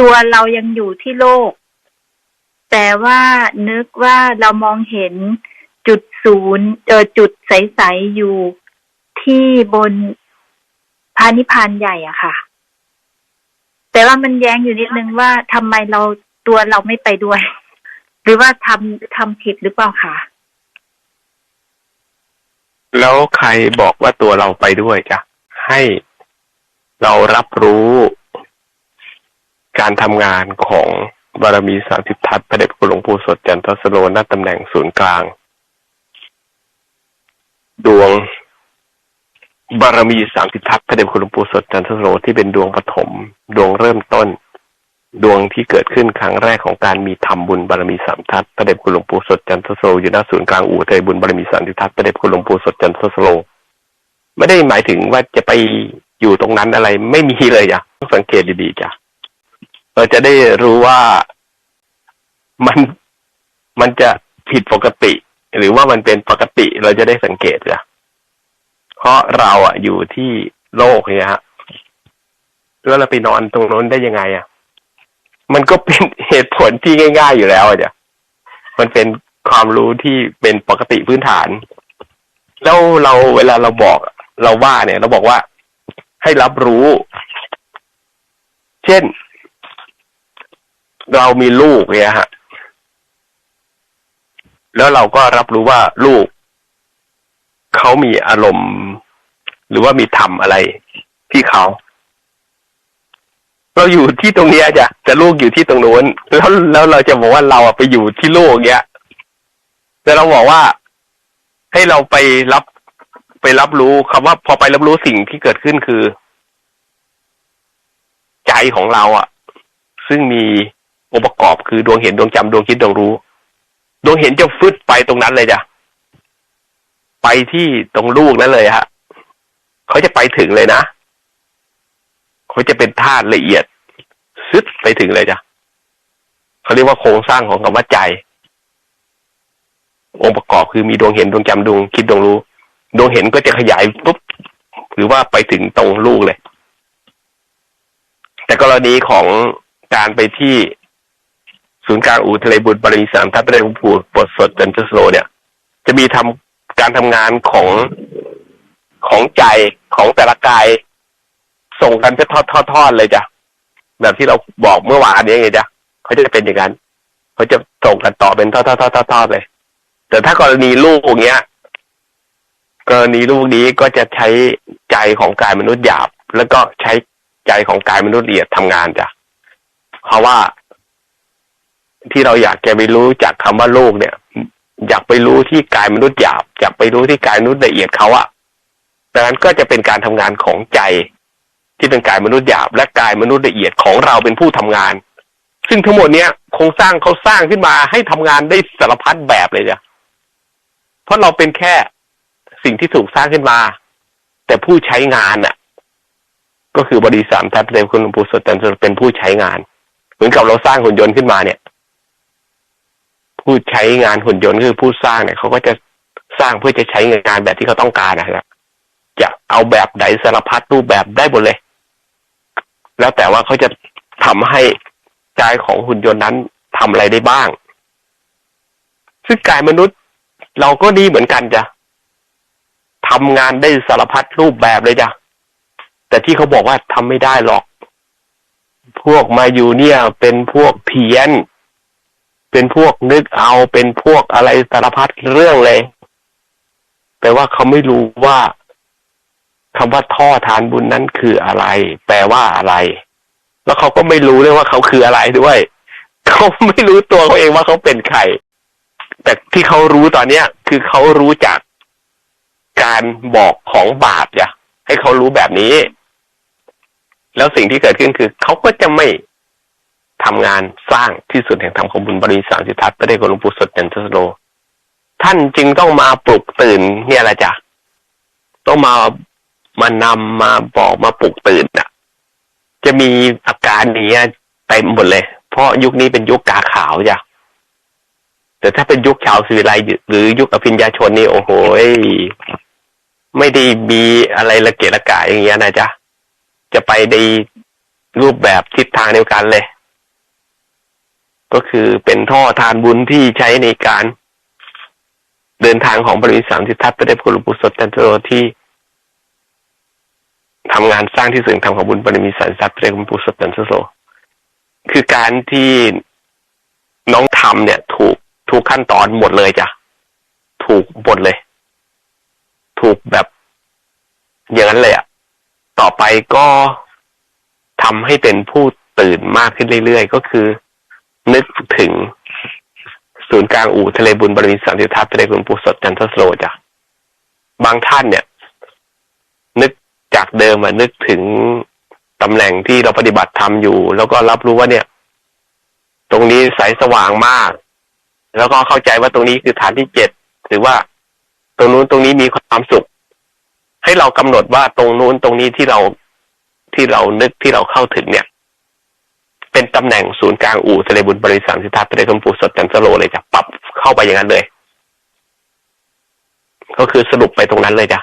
ตัวเรายังอยู่ที่โลก แต่ว่านึกว่าเรามองเห็นจุดศูนย์เออจุดใสๆอยู่ที่บนพานิพานใหญ่อะค่ะ แต่ว่ามันแย้งอยู่นิดนึงว่าทำไมเราตัวเราไม่ไปด้วย หรือว่าทำทำผิดหรือเปล่าคะแล้วใครบอกว่าตัวเราไปด้วยจ้ะให้เรารับรู้ การทำงานของบารมีสามสิบทัศพระเดชพระคุณหลวงปู่สดจันทสโลณตำแหน่งศูนย์กลาง ดวงบารมีสามสิบทัศพระเดชพระคุณหลวงปู่สดจันทสโลที่เป็นดวงปฐมดวงเริ่มต้น ดวงที่เกิดขึ้นครั้งแรกของการมีทำบุญบารมีสามทัศพระเดชพระคุณหลวงปู่สดจันทสโลอยู่หน้าศูนย์กลางอู่เทยบุญบารมีสามสิบทัศพระเดชพระคุณหลวงปู่สดจันทสโลไม่ได้หมายถึงว่าจะไปอยู่ตรงนั้นอะไรไม่มีเลยจ้ะสังเกตดีๆจ้ะ เราจะได้รู้ว่ามันมันจะผิดปกติ หรือว่ามันเป็นปกติเราจะได้สังเกตจ้ะเพราะเราอะอยู่ที่โลกเนี่ยฮะแล้วเราไปนอนตรงนั้นได้ยังไง อะ มันก็เป็นเหตุผลที่ง่าย ๆ อยู่แล้วอะจ้ะมันเป็นความรู้ที่เป็นปกติพื้นฐาน แล้วเราเวลาเราบอก เราว่าเนี่ย เราบอกว่าให้รับรู้ เช่น เรามีลูกเนี่ยฮะ แล้วเราก็รับรู้ว่าลูกเขามีอารมณ์ หรือว่ามีทำอะไรที่เขา เราอยู่ที่ตรงนี้จ้ะแต่ลูกอยู่ที่ตรงนู้นแล้วแล้วเราจะบอกว่าเราอะไปอยู่ที่ลูกเนี้ยแต่เราบอกว่าให้เราไปรับไปรับรู้คำว่าพอไปรับรู้สิ่งที่เกิดขึ้นคือ ใจของเราอะซึ่งมี องค์ประกอบคือดวงเห็นดวงจำดวงคิดดวงรู้ ดวงเห็นจะฟึดไปตรงนั้นเลยจ้ะไปที่ตรงลูกนั้นเลยฮะเขาจะไปถึงเลยนะเขาจะเป็นธาตุละเอียดซึดไปถึงเลยจ้ะเขาเรียกว่าโครงสร้างของคำว่าใจ องค์ประกอบคือมีดวงเห็นดวงจำดวงคิดดวงรู้ ดวงเห็นก็จะขยายปุ๊บหรือว่าไปถึงตรงลูกเลย แต่กรณีของการไปที่ ศูนย์กลางอู่ทะเลบุตรบริมีสามทัพได้หลวงปู่ปลดสดจันทสโลเนี่ย จะมีทำการทำงานของของใจของแต่ละกาย ส่งกันเป็นทอดๆเลยจ้ะแบบที่เราบอกเมื่อวานนี้ไงจ้ะเขาจะเป็นอย่างนั้นเขาจะส่งกันต่อเป็นทอดๆๆๆเลย แต่ถ้ากรณีลูกอย่างเนี้ยกรณีลูกนี้ก็จะใช้ใจของกายมนุษย์หยาบ แล้วก็ใช้ใจของกายมนุษย์ละเอียดทำงานจ้ะเพราะว่า ที่เราอยากจะไปรู้จากคำว่าโลกเนี่ย อยากไปรู้ที่กายมนุษย์หยาบ อยากไปรู้ที่กายมนุษย์ละเอียดเขาอะดังนั้นก็จะเป็นการทำงานของใจ ที่เป็นกายมนุษย์หยาบ และกายมนุษย์ละเอียดของเราเป็นผู้ทำงาน ซึ่งทั้งหมดเนี้ยโครงสร้างเขาสร้างขึ้นมาให้ทำงานได้สารพัดแบบเลยจ้ะเพราะเราเป็นแค่สิ่งที่ถูกสร้างขึ้นมา แต่ผู้ใช้งานน่ะก็คือบริษัททัพเทพคุณปูสดจันเป็นผู้ใช้งาน เหมือนกับเราสร้างหุ่นยนต์ขึ้นมาเนี่ย ผู้ใช้งานหุ่นยนต์คือผู้สร้างเนี่ยเขาก็จะสร้างเพื่อจะใช้งานแบบที่เขาต้องการนะครับจะเอาแบบไหนสารพัดรูปแบบได้หมดเลย แล้วแต่ว่าเขาจะทำให้กายของหุ่นยนต์นั้นทำอะไรได้บ้าง ซึ่งกายมนุษย์เราก็ดีเหมือนกันจ้ะทำงานได้สารพัดรูปแบบเลยจ้ะแต่ที่เขาบอกว่าทำไม่ได้หรอก พวกมาอยู่เนี่ยเป็นพวกเพี้ยน เป็นพวกนึกเอาเป็นพวกอะไรสารพัดเรื่องเลยแปลว่าเขาไม่รู้ว่าคำว่าท่อทานบุญนั้นคืออะไร แปลว่าอะไร แล้วเขาก็ไม่รู้ด้วยว่าเขาคืออะไรด้วยเขาไม่รู้ตัวเขาเองว่าเขาเป็นใครแต่ที่เขารู้ตอนเนี้ย คือเขารู้จากการบอกของบาปจ้ะให้เขารู้แบบนี้ แล้วสิ่งที่เกิดขึ้นคือ เขาก็จะไม่ ทำงานสร้างที่สุดแห่งธรรมของบุญบริสารสิทธัตพระเดชคุณหลวงปู่สดจันทสโล ท่านจึงต้องมาปลุกตื่นเนี่ยแหละจ้ะต้องมามานำมาบอกมาปลุกตื่นอะ จะมีอาการนี้เต็มหมดเลย เพราะยุคนี้เป็นยุคกาขาวจ้ะแต่ถ้าเป็นยุคชาวสิวิไลหรือยุคอภิญญาชนนี่โอ้โหไม่ได้มีอะไรละเกะละกะอย่างเงี้ยนะจ๊ะจะไปในรูปแบบทิศทางเดียวกันเลย ก็คือเป็นท่อทานบุญที่ใช้ในการ เดินทางของบริษัทสิทธัตถ์พระเดชพระคุณหลวงปู่สดจันทโรที่ทำงานสร้างที่สื่อทำของบุญบารมีสันสัตว์พระเดชพระคุณหลวงปู่สดจันทโรคือการที่น้องทำเนี่ย ถูกทุกขั้นตอนหมดเลยจ้ะถูกหมดเลย ถูกแบบอย่างนั้นเลยอะต่อไปก็ทำให้เป็นผู้ตื่นมากขึ้นเรื่อยๆ ก็คือ นึกถึง ศูนย์กลางอู่ทะเลบุญบริมีสันติทัศน์ทะเลบุญปูสดจันทสโลจ้ะบางท่านเนี่ย นึกจากเดิมอะนึกถึงตำแหน่งที่เราปฏิบัติธรรมอยู่ แล้วก็รับรู้ว่าเนี่ย ตรงนี้สายสว่างมาก แล้วก็เข้าใจว่าตรงนี้คือฐานที่เจ็ดหรือว่า ตรงนู้นตรงนี้มีความสุข ให้เรากำหนดว่าตรงนู้นตรงนี้ที่เราที่เรานึกที่เราเข้าถึงเนี่ย เป็นตำแหน่งศูนย์กลางอู่ทะเลบุญบริษัทสิทธาทะเลคมปูสดจันทโลเลยจ้ะปรับเข้าไปอย่างนั้นเลย ก็คือสรุปไปตรงนั้นเลยจ้ะ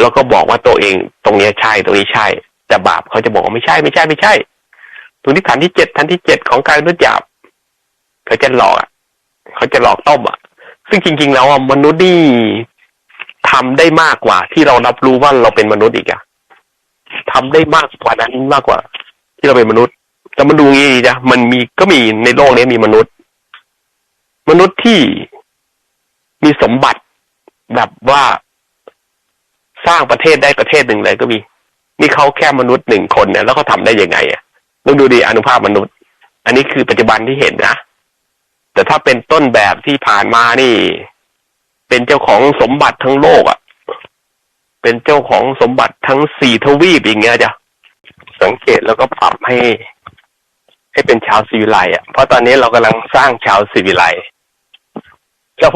แล้วก็บอกว่าตัวเองตรงนี้ใช่ตรงนี้ใช่ แต่บาปเขาจะบอกว่าไม่ใช่ไม่ใช่ไม่ใช่ตรงที่ฐานที่เจ็ดฐานที่เจ็ดของการนุษย์หยาบเขาจะหลอกอะเขาจะหลอกต้มอะ ซึ่งจริง ๆ แล้วอะมนุษย์นี่ทำได้มากกว่า ที่เรารับรู้ว่าเราเป็นมนุษย์อีกอะทำได้มากกว่านั้นมากกว่า ที่เราเป็นมนุษย์แต่มันดูงี้จ้ะมันมีก็มีในโลกนี้มีมนุษย์ มนุษย์ที่มีสมบัติแบบว่าสร้างประเทศได้ประเทศหนึ่งเลยก็มี นี่เขาแค่มนุษย์หนึ่งคนเนี่ยแล้วเขาทำได้ยังไงอะต้องดูดีอนุภาพมนุษย์ อันนี้คือปัจจุบันที่เห็นนะแต่ถ้าเป็นต้นแบบที่ผ่านมานี่ เป็นเจ้าของสมบัติทั้งโลกอะ เป็นเจ้าของสมบัติทั้งสี่ทวีปอย่างเงี้ยจ้ะ สังเกตแล้วก็ปรับให้ ให้เป็นชาวซีวิไลอะเพราะตอนนี้เรากำลังสร้างชาวซีวิไลเรา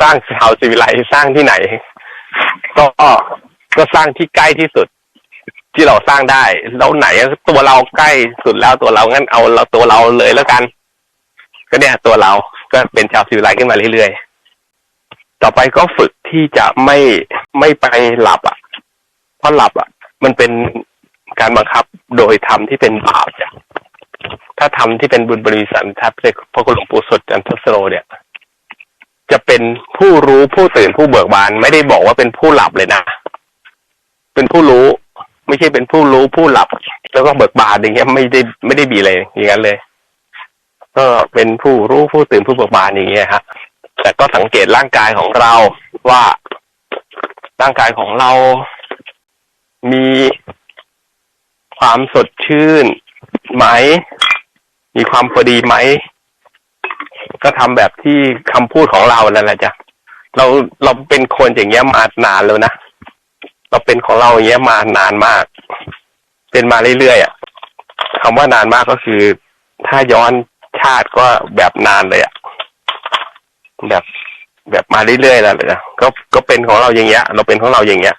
สร้างชาวซีวิไลสร้างที่ไหน ก็ก็สร้างที่ใกล้ที่สุด ที่เราสร้างได้แล้วไหนตัวเราใกล้สุดแล้วตัวเรางั้นเอาเราตัวเราเลยแล้วกัน ก็เนี่ยตัวเราก็เป็นชาวซีวิไลขึ้นมาเรื่อยๆต่อไปก็ฝึกที่จะไม่ไม่ไปหลับอะเพราะหลับอะ มันเป็น การบังคับโดยธรรมที่เป็นบาปจ้ะถ้าทำที่เป็นบุญบริสันทัพเลยพระคุณหลวงปู่สดจันทสโรเนี่ย จะเป็นผู้รู้ผู้ตื่นผู้เบิกบาน ไม่ได้บอกว่าเป็นผู้หลับเลยนะ เป็นผู้รู้ ไม่ใช่เป็นผู้รู้ผู้หลับ แล้วก็เบิกบานอย่างเงี้ยไม่ได้ไม่ได้บีเลยอย่างนั้นเลย ก็เป็นผู้รู้ผู้ตื่นผู้เบิกบานอย่างเงี้ยฮะแต่ก็สังเกตร่างกายของเราว่าร่างกายของเรามี ความสดชื่นไหม มีความพอดีไหม ก็ทำแบบที่คำพูดของเรานั่นแหละจ้ะเราเราเป็นคนอย่างเงี้ยมานานแล้วนะเราเป็นของเราอย่างเงี้ยมานานมาก เป็นมาเรื่อยๆอะคำว่านานมากก็คือ ถ้าย้อนชาติก็แบบนานเลยอะแบบแบบมาเรื่อยๆแล้วเลยนะก็ก็เป็นของเราอย่างเงี้ย เราเป็นของเราอย่างเงี้ย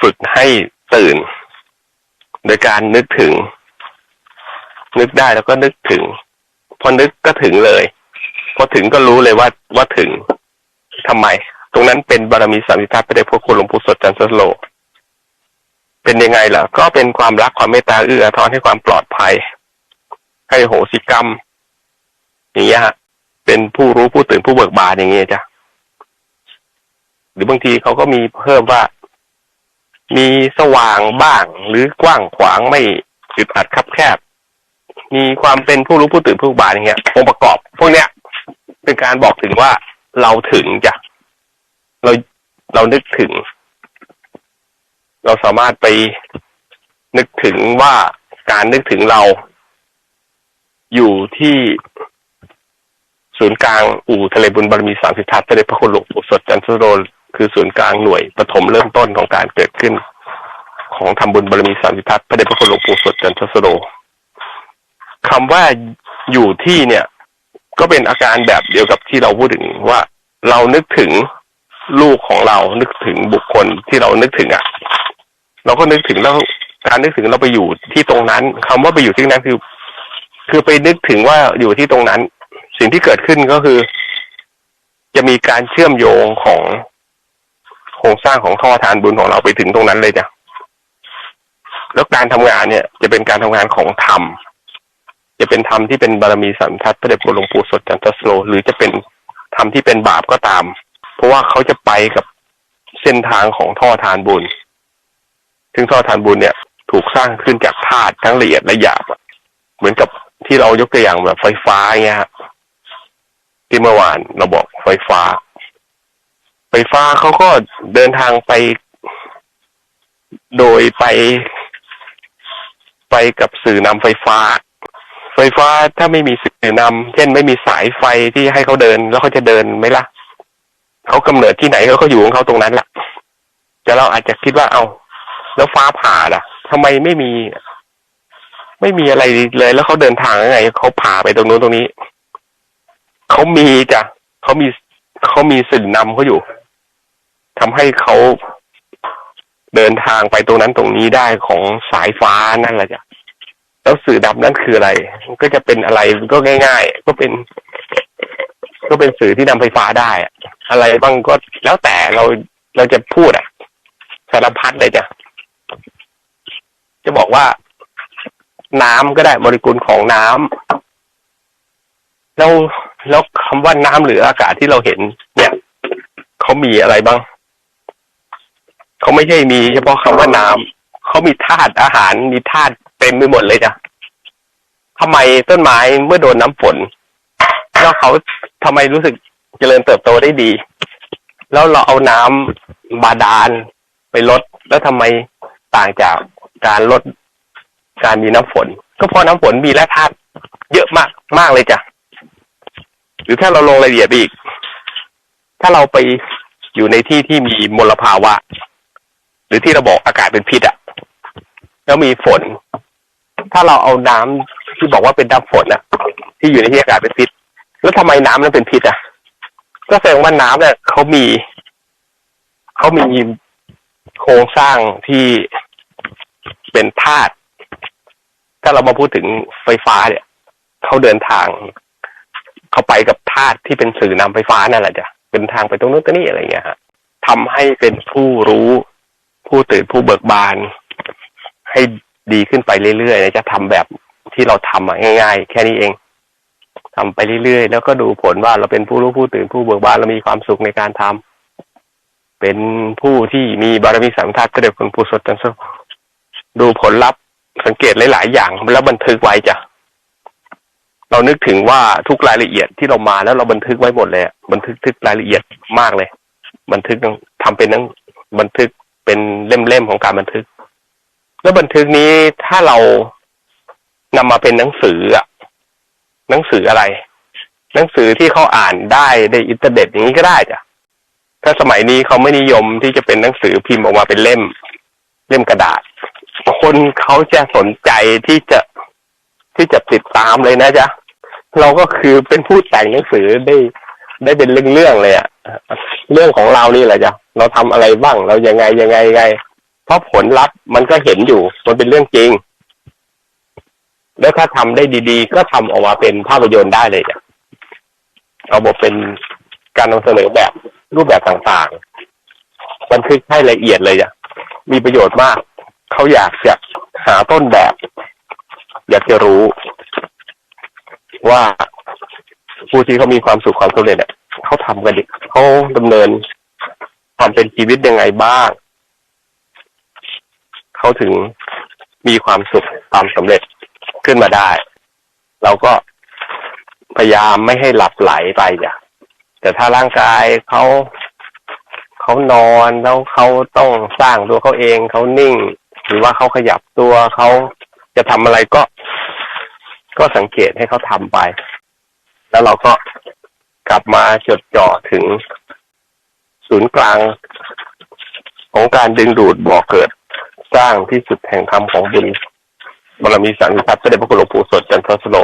ฝึกให้ตื่น โดยการนึกถึง นึกได้แล้วก็นึกถึง พอนึกก็ถึงเลย พอถึงก็รู้เลยว่าว่าถึงทำไม ตรงนั้นเป็นบารมีสามิทัศน์พระเดชพระคุณหลวงปู่สดจันทร์สโล เป็นยังไงล่ะ ก็เป็นความรักความเมตตาเอื้ออาทรให้ความปลอดภัย ให้โหสิกรรม อย่างเงี้ยฮะเป็นผู้รู้ผู้ตื่นผู้เบิกบานอย่างเงี้ยจ้ะหรือบางทีเขาก็มีเพิ่มว่า มีสว่างบ้าง หรือกว้างขวางไม่อึดอัดคับแคบ มีความเป็นผู้รู้ผู้ตื่นผู้บานอย่างเงี้ยองค์ประกอบ พวกเนี้ย เป็นการบอกถึงว่าเราถึงจ้ะเราเรานึกถึง เราสามารถไปนึกถึงว่าการนึกถึงเรา อยู่ที่ศูนย์กลางอู่ทะเลบุญบารมีสามสิทธัตถ์พระเดชพระคุณหลวงปู่สดจันทโร คือศูนย์กลางหน่วยปฐมเริ่มต้นของการเกิดขึ้น ของทำบุญบารมีสามสิทธัตถ์พระเดชพระคุณหลวงปู่สดจันทสโรคำว่าอยู่ที่เนี่ย ก็เป็นอาการแบบเดียวกับที่เราพูดถึงว่าเรานึกถึงลูกของเรานึกถึงบุคคลที่เรานึกถึงอะ เราก็นึกถึงแล้วการนึกถึงเราไปอยู่ที่ตรงนั้นคำว่าไปอยู่ที่นั้นคือ คือไปนึกถึงว่าอยู่ที่ตรงนั้น สิ่งที่เกิดขึ้นก็คือ จะมีการเชื่อมโยงของ โครงสร้างของท่อทานบุญของเราไปถึงตรงนั้นเลยจ้ะแล้วการทำงานเนี่ย จะเป็นการทำงานของธรรม จะเป็นธรรมที่เป็นบารมีสัมทัตพระเดชพระหลวงปู่สดจันทสโล หรือจะเป็นธรรมที่เป็นบาปก็ตาม เพราะว่าเขาจะไปกับเส้นทางของท่อทานบุญซึ่งท่อทานบุญเนี่ย ถูกสร้างขึ้นจากธาตุทั้งละเอียดและหยาบเหมือนกับที่เรายกตัวอย่างแบบไฟฟ้าเงี้ยที่เมื่อวานเราบอกไฟฟ้า ฟฟ้าเขาก็เดินทางไป โดยไป ไปกับสื่อนำไฟฟ้า ไฟฟ้าถ้าไม่มีสื่อนำเช่นไม่มีสายไฟที่ให้เขาเดิน แล้วเขาจะเดินไหมล่ะเขากำเนิดที่ไหนเขาก็อยู่ของเขาตรงนั้นแหละแต่เราอาจจะคิดว่าเอาแล้วฟ้าผ่าล่ะทำไมไม่มี ไม่มีอะไรเลย แล้วเขาเดินทางยังไงเขาผ่าไปตรงนู้นตรงนี้เขามีจ้ะเขามีเขามีสื่อนำเขาอยู่ ทำให้เขาเดินทางไปตรงนั้นตรงนี้ได้ของสายฟ้านั่นแหละจ้ะแล้วสื่อดำนั่นคืออะไร ก็จะเป็นอะไรก็ง่าย ๆ ก็เป็น ก็เป็นสื่อที่นำไฟฟ้าได้อะอะไรบ้างก็แล้วแต่เราเราจะพูดอะสารพัดเลยจ้ะจะบอกว่าน้ำก็ได้โมเลกุลของน้ำแล้วแล้วคำว่าน้ำหรืออากาศที่เราเห็น เนี่ยเขามีอะไรบ้าง เขาไม่ใช่มีเฉพาะคำว่าน้ำเขามีธาตุอาหารมีธาตุเต็มไปหมดเลยจ้ะทำไมต้นไม้เมื่อโดนน้ำฝนแล้วเขาทำไมรู้สึกเจริญเติบโตได้ดี แล้วเราเอาน้ำบาดาลไปลดแล้วทำไมต่างจากการลดการมีน้ำฝน ก็เพราะน้ำฝนมีแร่ธาตุเยอะมากมากเลยจ้ะหรือถ้าเราลงรายละเอียดไปอีก ถ้าเราไปอยู่ในที่ที่มีมลภาวะ หรือที่เราบอกอากาศเป็นพิษอะแล้วมีฝน ถ้าเราเอาน้ำที่บอกว่าเป็นน้ำฝนอะที่อยู่ในที่อากาศเป็นพิษ แล้วทำไมน้ำนั้นเป็นพิษอะก็แสดงว่าน้ำเนี่ยเขามีเขามีโครงสร้างที่เป็นธาตุถ้าเรามาพูดถึงไฟฟ้าเนี่ยเขาเดินทางเขาไปกับธาตุที่เป็นสื่อนำไฟฟ้านั่นแหละจ้ะเป็นทางไปตรงนู้นตรงนี้อะไรเงี้ยฮะทำให้เป็นผู้รู้ ผู้ตื่นผู้เบิกบาน ให้ดีขึ้นไปเรื่อยๆนะจะทำแบบที่เราทำอะง่ายๆ แค่นี้เองทำไปเรื่อยๆ แล้วก็ดูผลว่าเราเป็นผู้รู้ผู้ตื่นผู้เบิกบานเรามีความสุขในการทำเป็นผู้ที่มีบารมีสัมทัศน์ก็เด็กคนผู้สดจันทร์ดูผลลัพธ์สังเกตหลายๆ อย่างแล้วบันทึกไว้จ้ะเรานึกถึงว่าทุกรายละเอียดที่เรามาแล้วเราบันทึกไว้หมดเลยบันทึกทึกรายละเอียดมากเลย บันทึกทำเป็นนังบันทึก เล่มๆของการบันทึก แล้วบันทึกนี้ถ้าเรานำมาเป็นหนังสืออะหนังสืออะไร หนังสือที่เขาอ่านได้ในอินเทอร์เน็ตอย่างนี้ก็ได้จ้ะถ้าสมัยนี้เขาไม่นิยมที่จะเป็นหนังสือพิมพ์ออกมาเป็นเล่ม เล่มกระดาษ คนเขาจะสนใจที่จะที่จะติดตามเลยนะจ๊ะเราก็คือเป็นผู้แต่งหนังสือได้ได้เป็นเรื่องๆเลยอะเรื่องของเรานี่แหละจ้ะ เราทำอะไรบ้าง เรายังไงยังไงยังไง เพราะผลลัพธ์มันก็เห็นอยู่ มันเป็นเรื่องจริง แล้วถ้าทำได้ดีๆ ก็ทำออกมาเป็นภาพยนตร์ได้เลยจ้ะเอาบอกเป็นการนำเสนอแบบรูปแบบต่างๆ บันทึกให้ละเอียดเลยจ้ะมีประโยชน์มาก เขาอยากจะหาต้นแบบ อยากจะรู้ว่าผู้ที่เขามีความสุขความสำเร็จเนี่ยเขาทำกันดิเขาดำเนิน ความเป็นชีวิตยังไงบ้าง เขาถึงมีความสุขความสำเร็จขึ้นมาได้ เราก็พยายามไม่ให้หลับไหลไปจ้ะแต่ถ้าร่างกายเขาเขานอนแล้วเขาต้องสร้างตัวเขาเองเขานิ่ง หรือว่าเขาขยับตัวเขาจะทำอะไรก็ ก็สังเกตให้เขาทำไป แล้วเราก็กลับมาจดจ่อถึง ศูนย์กลาง ของการดึงดูดบ่อเกิด สร้างที่สุดแห่งธรรมของบุญบารมีสันติพัฒน์พระเดชพระคุณหลวงปู่สดจันทสโล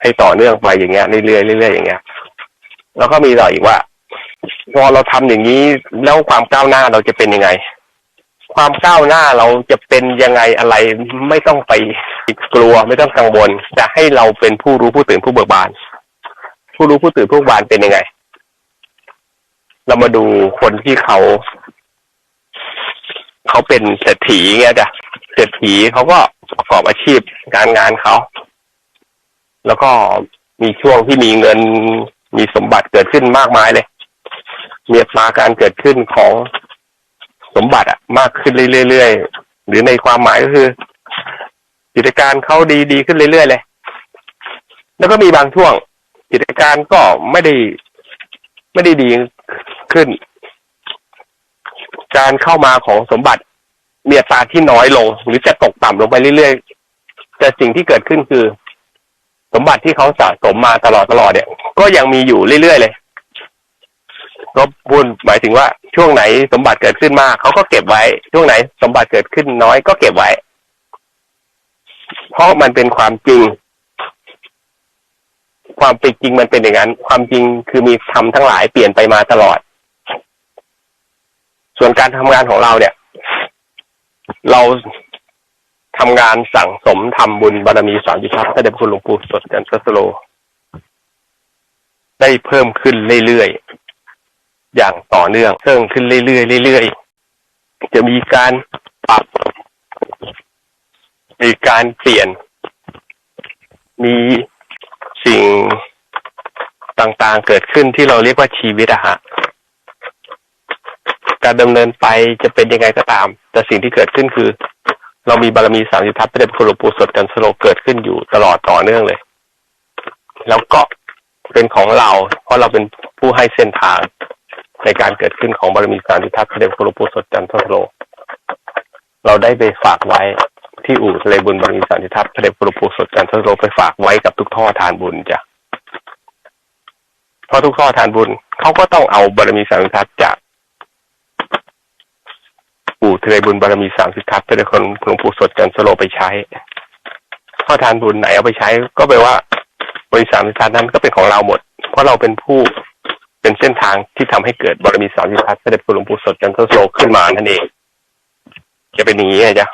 ให้ต่อเนื่องไปอย่างเงี้ยเรื่อยๆเรื่อยๆอย่างเงี้ย แล้วก็มีต่ออีกว่าพอเราทำอย่างนี้แล้วความก้าวหน้าเราจะเป็นยังไง ความก้าวหน้าเราจะเป็นยังไงอะไรไม่ต้องไปกลัวไม่ต้องกังวล จะให้เราเป็นผู้รู้ผู้ตื่นผู้เบิกบาน ผู้รู้ผู้ตื่นผู้เบิกบานเป็นยังไง เรามาดูคนที่เขาเขาเป็นเศรษฐีเงี้ยจ้ะเศรษฐีเขาก็ประกอบอาชีพการงานเขา แล้วก็มีช่วงที่มีเงินมีสมบัติเกิดขึ้นมากมายเลย มีอัตราการเกิดขึ้นของสมบัติอะมากขึ้นเรื่อยๆหรือในความหมายก็คือกิจการเขาดีดีขึ้นเรื่อยๆเลย แล้วก็มีบางช่วงกิจการก็ไม่ได้ไม่ได้ดี ขึ้น การเข้ามาของสมบัติมีอัตราที่น้อยลง หรือจะตกต่ำลงไปเรื่อยๆ แต่สิ่งที่เกิดขึ้นคือ สมบัติที่เขาสะสมมาตลอดตลอดเนี่ย ก็ยังมีอยู่เรื่อยๆเลยก็พูดหมายถึงว่าช่วงไหนสมบัติเกิดขึ้นมากเขาก็เก็บไว้ ช่วงไหน สมบัติเกิดขึ้นน้อยก็เก็บไว้ เพราะมันเป็นความจริง ความเป็นจริงมันเป็นอย่างนั้น ความจริงคือมีธรรมทั้งหลายเปลี่ยนไปมาตลอด ส่วนการทำงานของเราเนี่ย เราทำงานสั่งสมทำบุญบารมีสามจิทัพพระเดชพระคุณหลวงปู่สดจันทสโล ได้เพิ่มขึ้นเรื่อยๆ อย่างต่อเนื่อง เพิ่มขึ้นเรื่อยๆเรื่อยๆ จะมีการปรับ มีการเปลี่ยน มีสิ่งต่างๆเกิดขึ้นที่เราเรียกว่าชีวิตอะฮะ การดำเนินไปจะเป็นยังไงก็ตาม แต่สิ่งที่เกิดขึ้นคือ เรามีบารมีสามสิบทัพเดชพระคุณหลวงปู่สดจันทสโลเกิดขึ้นอยู่ตลอดต่อเนื่องเลย แล้วก็เป็นของเรา เพราะเราเป็นผู้ให้เส้นทางในการเกิดขึ้นของบารมีสามสิบทัพเดชพระคุณหลวงปู่สดจันทสโลเราได้ไปฝากไว้ที่อู่ทะเลบุญบารมีสามสิบทัพพระเดชพระคุณหลู่สดจันทสโลไปฝากไว้กับทุกท่อทานบุญจ้ะเพราะทุกท่อทานบุญเขาก็ต้องเอาบารมีสามสิบทัพจาก คือบุญบารมีสามสิบทัพพระเดชคุณหลวงปู่สดจันทสโลไปใช้ข้อทานบุญไหนเอาไปใช้ ก็แปลว่าบริสามสิบทัพนั้นก็เป็นของเราหมด เพราะเราเป็นผู้เป็นเส้นทางที่ทำให้เกิดบารมีสามสิบทัพพระเดชคุณหลวงปู่สดจันทสโลขึ้นมานั่นเองจะเป็นอย่างนี้ไงจ๊ะ